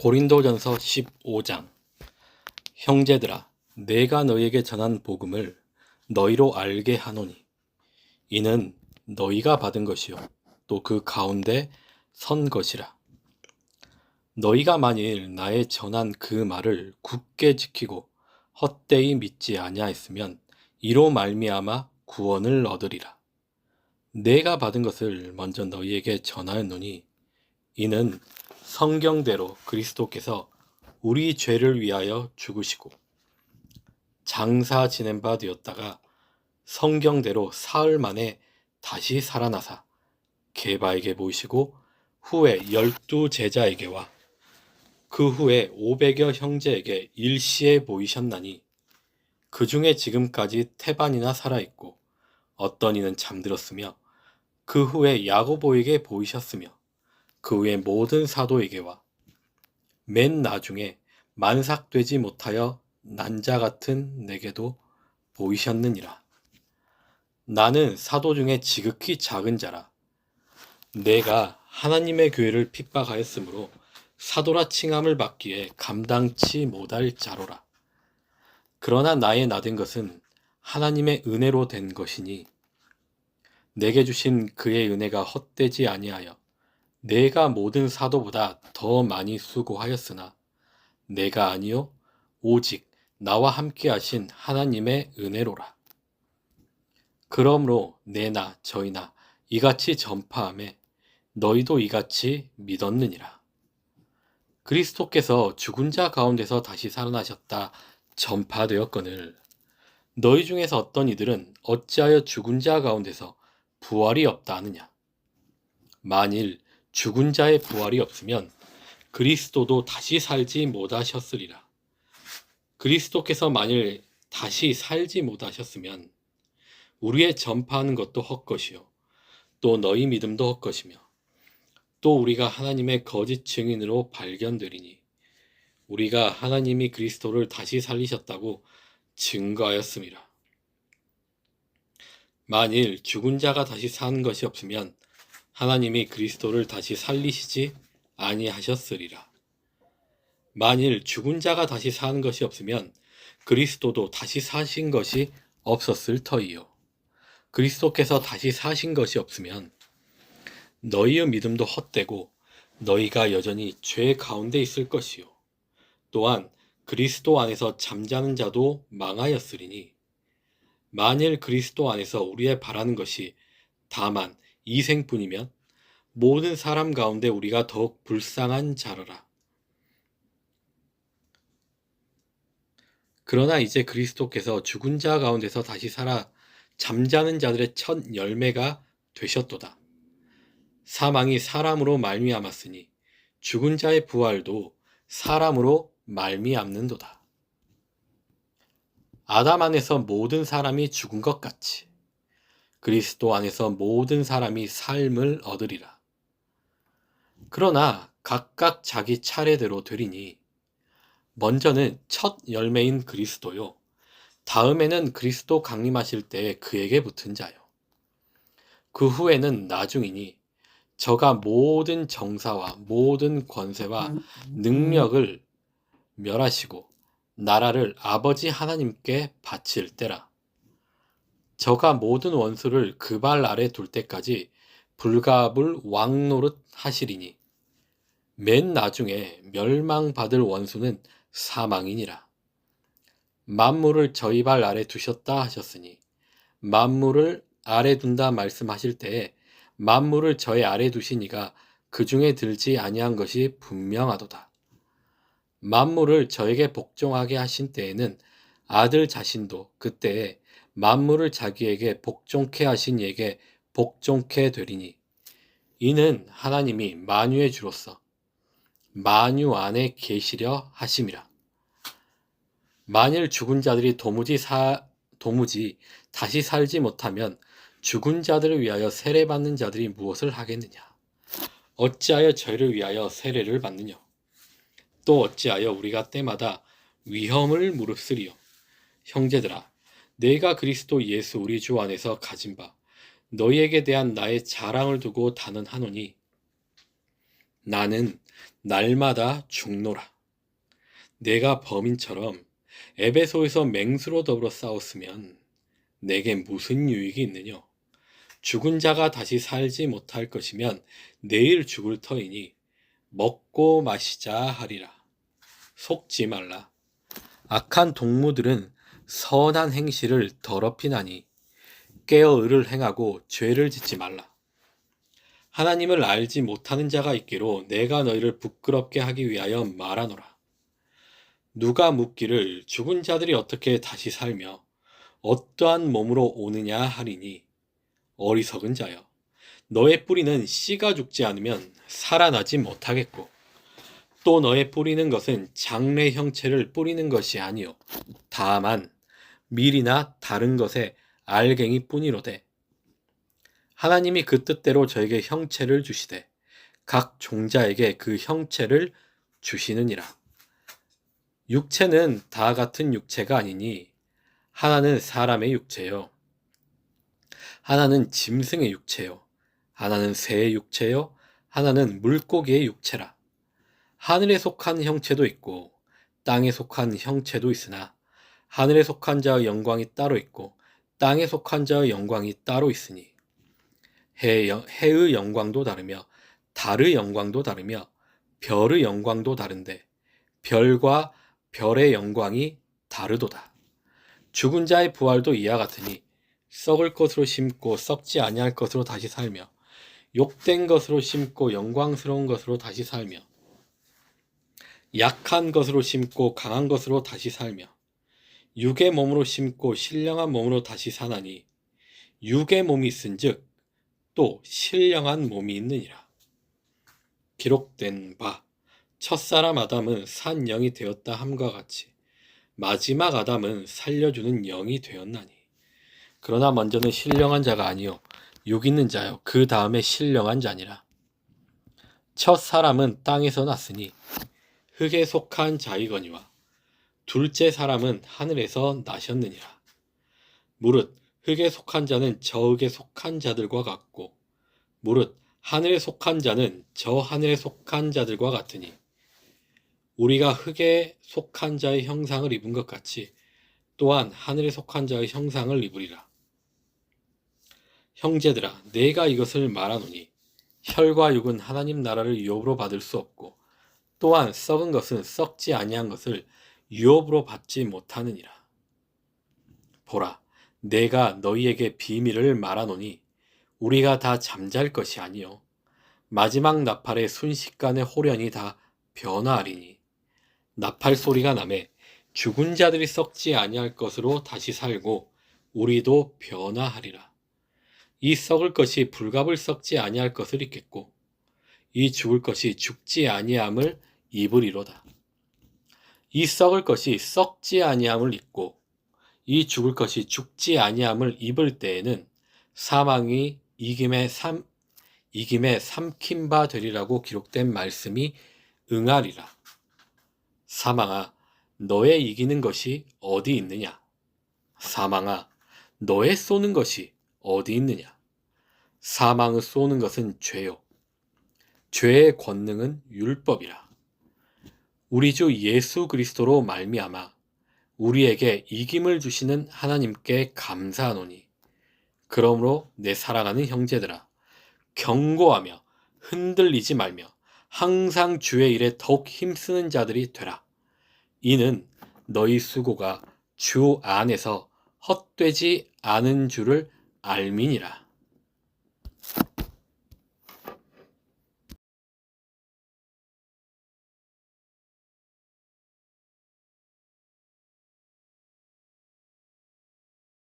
고린도전서 15장. 형제들아 내가 너희에게 전한 복음을 너희로 알게 하노니 이는 너희가 받은 것이요. 또 그 가운데 선 것이라. 너희가 만일 나의 전한 그 말을 굳게 지키고 헛되이 믿지 아니하였으면 이로 말미암아 구원을 얻으리라. 내가 받은 것을 먼저 너희에게 전하였노니 이는 성경대로 그리스도께서 우리 죄를 위하여 죽으시고 장사 지낸 바 되었다가 성경대로 사흘 만에 다시 살아나사 게바에게 보이시고 후에 열두 제자에게와 그 후에 오백여 형제에게 일시에 보이셨나니 그 중에 지금까지 태반이나 살아있고 어떤 이는 잠들었으며 그 후에 야고보에게 보이셨으며 그 후에 모든 사도에게와 맨 나중에 만삭되지 못하여 난자 같은 내게도 보이셨느니라. 나는 사도 중에 지극히 작은 자라. 내가 하나님의 교회를 핍박하였으므로 사도라 칭함을 받기에 감당치 못할 자로라. 그러나 나의 나된 것은 하나님의 은혜로 된 것이니 내게 주신 그의 은혜가 헛되지 아니하여 내가 모든 사도보다 더 많이 수고하였으나 내가 아니요 오직 나와 함께 하신 하나님의 은혜로라. 그러므로 내나 저희나 이같이 전파함에 너희도 이같이 믿었느니라. 그리스도께서 죽은 자 가운데서 다시 살아나셨다 전파되었거늘 너희 중에서 어떤 이들은 어찌하여 죽은 자 가운데서 부활이 없다 하느냐. 만일 죽은 자의 부활이 없으면 그리스도도 다시 살지 못하셨으리라. 그리스도께서 만일 다시 살지 못하셨으면 우리의 전파하는 것도 헛것이요. 또 너희 믿음도 헛것이며 또 우리가 하나님의 거짓 증인으로 발견되리니 우리가 하나님이 그리스도를 다시 살리셨다고 증거하였습니다. 만일 죽은 자가 다시 사는 것이 없으면 하나님이 그리스도를 다시 살리시지 아니하셨으리라. 만일 죽은 자가 다시 사는 것이 없으면 그리스도도 다시 사신 것이 없었을 터이요. 그리스도께서 다시 사신 것이 없으면 너희의 믿음도 헛되고 너희가 여전히 죄 가운데 있을 것이요. 또한 그리스도 안에서 잠자는 자도 망하였으리니 만일 그리스도 안에서 우리의 바라는 것이 다만 이 생뿐이면 모든 사람 가운데 우리가 더욱 불쌍한 자로라. 그러나 이제 그리스도께서 죽은 자 가운데서 다시 살아 잠자는 자들의 첫 열매가 되셨도다. 사망이 사람으로 말미암았으니 죽은 자의 부활도 사람으로 말미암는도다. 아담 안에서 모든 사람이 죽은 것 같이 그리스도 안에서 모든 사람이 삶을 얻으리라. 그러나 각각 자기 차례대로 되리니 먼저는 첫 열매인 그리스도요. 다음에는 그리스도 강림하실 때 그에게 붙은 자요. 그 후에는 나중이니 저가 모든 정사와 모든 권세와 능력을 멸하시고 나라를 아버지 하나님께 바칠 때라. 저가 모든 원수를 그 발 아래 둘 때까지 불갑을 왕노릇 하시리니 맨 나중에 멸망받을 원수는 사망이니라. 만물을 저희 발 아래 두셨다 하셨으니 만물을 아래 둔다 말씀하실 때에 만물을 저의 아래 두시니가 그 중에 들지 아니한 것이 분명하도다. 만물을 저에게 복종하게 하신 때에는 아들 자신도 그때에 만물을 자기에게 복종케 하신 이에게 복종케 되리니 이는 하나님이 만유의 주로서 만유 안에 계시려 하심이라. 만일 죽은 자들이 도무지 사 도무지 다시 살지 못하면 죽은 자들을 위하여 세례 받는 자들이 무엇을 하겠느냐? 어찌하여 저희를 위하여 세례를 받느냐? 또 어찌하여 우리가 때마다 위험을 무릅쓰리요? 형제들아, 내가 그리스도 예수 우리 주 안에서 가진 바 너희에게 대한 나의 자랑을 두고 단언하노니 나는 날마다 죽노라. 내가 범인처럼 에베소에서 맹수로 더불어 싸웠으면 내게 무슨 유익이 있느냐? 죽은 자가 다시 살지 못할 것이면 내일 죽을 터이니 먹고 마시자 하리라. 속지 말라. 악한 동무들은 선한 행실을 더럽히나니 깨어 을을 행하고 죄를 짓지 말라. 하나님을 알지 못하는 자가 있기로 내가 너희를 부끄럽게 하기 위하여 말하노라. 누가 묻기를 죽은 자들이 어떻게 다시 살며 어떠한 몸으로 오느냐 하리니 어리석은 자여 너의 뿌리는 씨가 죽지 않으면 살아나지 못하겠고 또 너의 뿌리는 것은 장래 형체를 뿌리는 것이 아니요 다만 밀이나 다른 것의 알갱이 뿐이로되 하나님이 그 뜻대로 저에게 형체를 주시되 각 종자에게 그 형체를 주시느니라. 육체는 다 같은 육체가 아니니 하나는 사람의 육체요. 하나는 짐승의 육체요. 하나는 새의 육체요. 하나는 물고기의 육체라. 하늘에 속한 형체도 있고 땅에 속한 형체도 있으나 하늘에 속한 자의 영광이 따로 있고 땅에 속한 자의 영광이 따로 있으니 해, 해의 영광도 다르며 달의 영광도 다르며 별의 영광도 다른데 별과 별의 영광이 다르도다. 죽은 자의 부활도 이와 같으니 썩을 것으로 심고 썩지 아니할 것으로 다시 살며 욕된 것으로 심고 영광스러운 것으로 다시 살며 약한 것으로 심고 강한 것으로 다시 살며 육의 몸으로 심고 신령한 몸으로 다시 사나니 육의 몸이 있은즉 또 신령한 몸이 있느니라. 기록된 바 첫사람 아담은 산 영이 되었다 함과 같이 마지막 아담은 살려주는 영이 되었나니 그러나 먼저는 신령한 자가 아니요 육 있는 자요 그 다음에 신령한 자니라. 첫 사람은 땅에서 났으니 흙에 속한 자이거니와 둘째 사람은 하늘에서 나셨느니라. 무릇 흙에 속한 자는 저 흙에 속한 자들과 같고 무릇 하늘에 속한 자는 저 하늘에 속한 자들과 같으니 우리가 흙에 속한 자의 형상을 입은 것 같이 또한 하늘에 속한 자의 형상을 입으리라. 형제들아, 내가 이것을 말하노니 혈과 육은 하나님 나라를 유업으로 받을 수 없고 또한 썩은 것은 썩지 아니한 것을 유업으로 받지 못하느니라. 보라, 내가 너희에게 비밀을 말하노니 우리가 다 잠잘 것이 아니요 마지막 나팔의 순식간에 호련이 다 변화하리니 나팔 소리가 남에 죽은 자들이 썩지 아니할 것으로 다시 살고 우리도 변화하리라. 이 썩을 것이 불갑을 썩지 아니할 것을 입겠고 이 죽을 것이 죽지 아니함을 입으리로다. 이 썩을 것이 썩지 아니함을 입고 이 죽을 것이 죽지 아니함을 입을 때에는 사망이 이김에 삼 이김에 삼킨 바 되리라고 기록된 말씀이 응하리라. 사망아 너의 이기는 것이 어디 있느냐? 사망아 너의 쏘는 것이 어디 있느냐? 사망을 쏘는 것은 죄요. 죄의 권능은 율법이라. 우리 주 예수 그리스도로 말미암아 우리에게 이김을 주시는 하나님께 감사하노니 그러므로 내 사랑하는 형제들아 경고하며 흔들리지 말며 항상 주의 일에 더욱 힘쓰는 자들이 되라. 이는 너희 수고가 주 안에서 헛되지 않은 줄을 알미니라